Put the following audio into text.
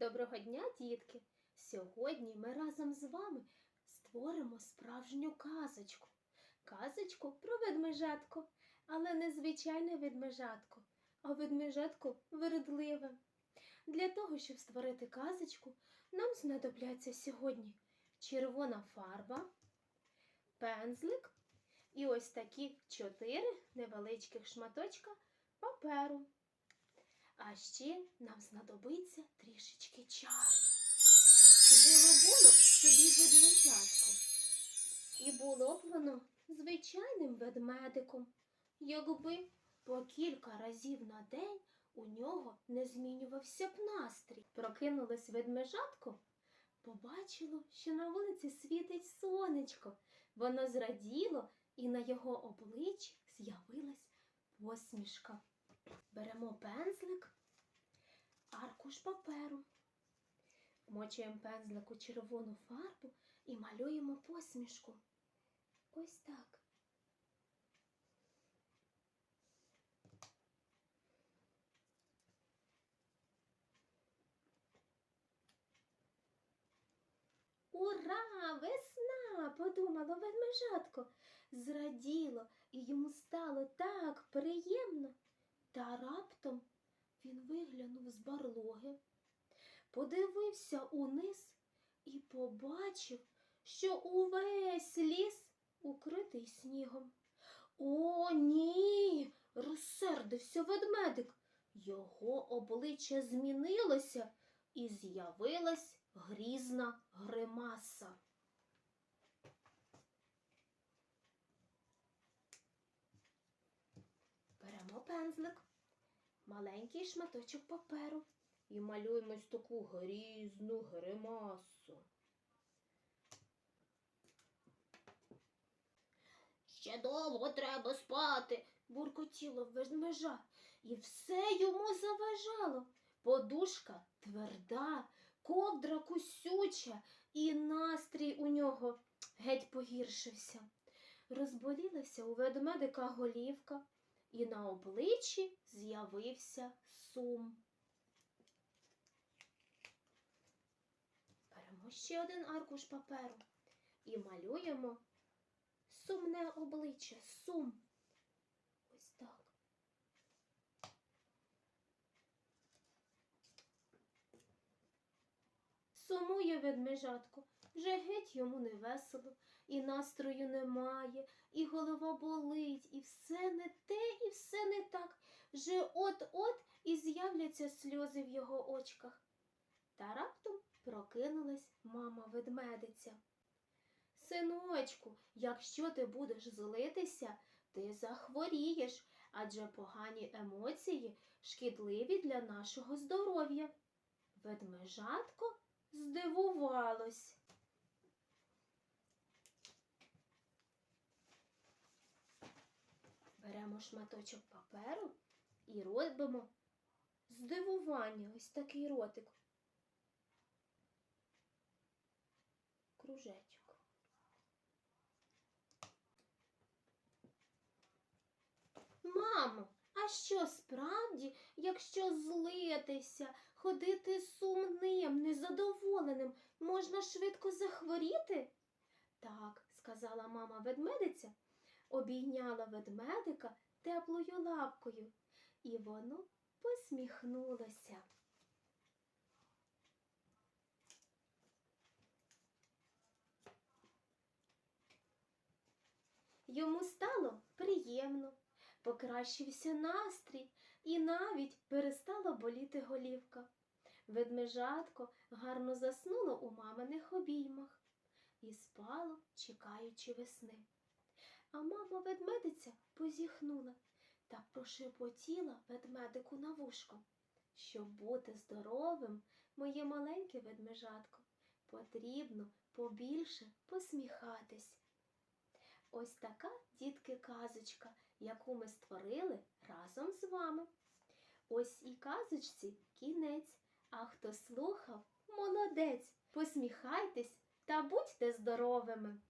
Доброго дня, дітки! Сьогодні ми разом з вами створимо справжню казочку. Казочку про ведмежатко, але не звичайне ведмежатко, а ведмежатко вередливе. Для того, щоб створити казочку, нам знадобляться сьогодні червона фарба, пензлик і ось такі чотири невеличких шматочка паперу. А ще нам знадобиться трішечки чару. Жило було собі ведмежатко. І було б воно звичайним ведмедиком, якби по кілька разів на день у нього не змінювався б настрій. Прокинулось ведмежатко, побачило, що на вулиці світить сонечко. Воно зраділо, і на його обличчі з'явилась посмішка. Беремо пензлик, аркуш паперу, вмочуємо пензлик у червону фарбу і малюємо посмішку. Ось так. Ура! Весна! подумало ведмежатко. Зраділо, і йому стало так приємно. Та раптом він виглянув з барлоги, подивився униз і побачив, що увесь ліс укритий снігом. О, ні. розсердився ведмедик. Його обличчя змінилося і з'явилась грізна гримаса. Беремо пензлик, маленький шматочок паперу і малюємо ось таку грізну гримасу. Ще довго треба спати, буркотіло ведмежа, і все йому заважало. Подушка тверда, ковдра кусюча, і настрій у нього геть погіршився. Розболілася у ведмедика голівка, і на обличчі з'явився сум. Беремо ще один аркуш паперу і малюємо сумне обличчя, сум. Ось так. Сумує ведмежатко, вже геть йому не весело, і настрою немає, і голова болить, і все не те, і все не так. Вже от-от і з'являться сльози в його очках. Та раптом прокинулась мама ведмедиця. Синочку, якщо ти будеш злитися, ти захворієш, адже погані емоції шкідливі для нашого здоров'я. Ведмежатко здивувалось. Беремо шматочок паперу і робимо здивування ось такий ротик. Кружечок. Мамо, а що справді, якщо злитися, ходити сумним, незадоволеним, можна швидко захворіти? Так, сказала мама ведмедиця, обійняла ведмедика теплою лапкою, і воно посміхнулося. Йому стало приємно, покращився настрій і навіть перестала боліти голівка. Ведмежатко гарно заснуло у маминих обіймах і спало, чекаючи весни. А мама ведмедиця позіхнула та прошепотіла ведмедику на вушко. Щоб бути здоровим, моє маленьке ведмежатко, потрібно побільше посміхатись. Ось така, дітки, казочка, яку ми створили разом з вами. Ось і казочці кінець. А хто слухав, молодець. Посміхайтесь та будьте здоровими!